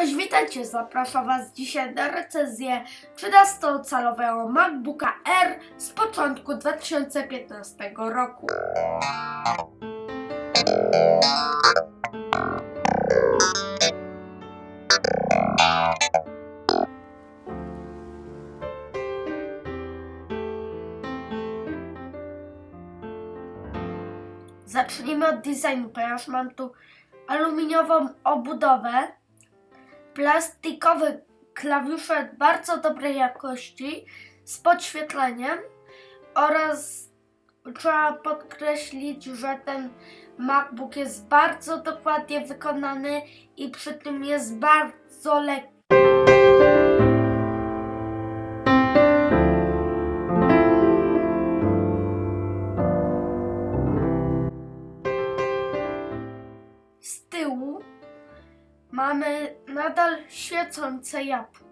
Cześć, witajcie! Zapraszam Was dzisiaj na recenzję 13-calowego MacBooka R z początku 2015 roku. Zacznijmy od designu, ponieważ mam tu aluminiową obudowę, plastikowe klawisze bardzo dobrej jakości z podświetleniem oraz trzeba podkreślić, że ten MacBook jest bardzo dokładnie wykonany i przy tym jest bardzo lekki. Mamy nadal świecące jabłko.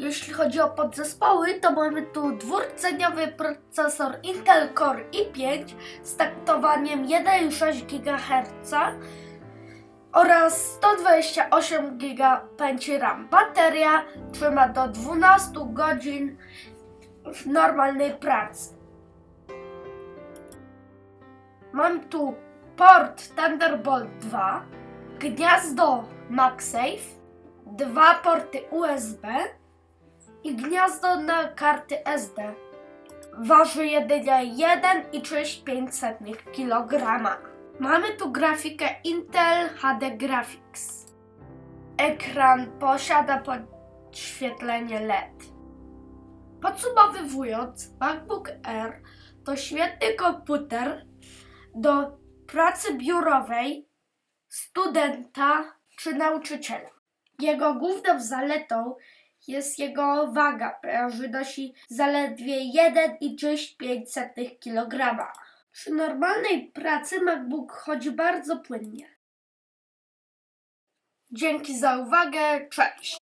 Jeśli chodzi o podzespoły, to mamy tu dwurdzeniowy procesor Intel Core i5 z taktowaniem 1,6 GHz oraz 128 GB pamięci RAM. Bateria trzyma do 12 godzin w normalnej pracy. Mam tu port Thunderbolt 2, gniazdo MagSafe, dwa porty USB i gniazdo na karty SD. Waży jedynie 1,35 kg. Mamy tu grafikę Intel HD Graphics. Ekran posiada podświetlenie LED. Podsumowując, MacBook Air to świetny komputer do pracy biurowej, studenta czy nauczyciela. Jego główną zaletą jest jego waga, wynosi zaledwie 1,65 kg. Przy normalnej pracy MacBook chodzi bardzo płynnie. Dzięki za uwagę, cześć!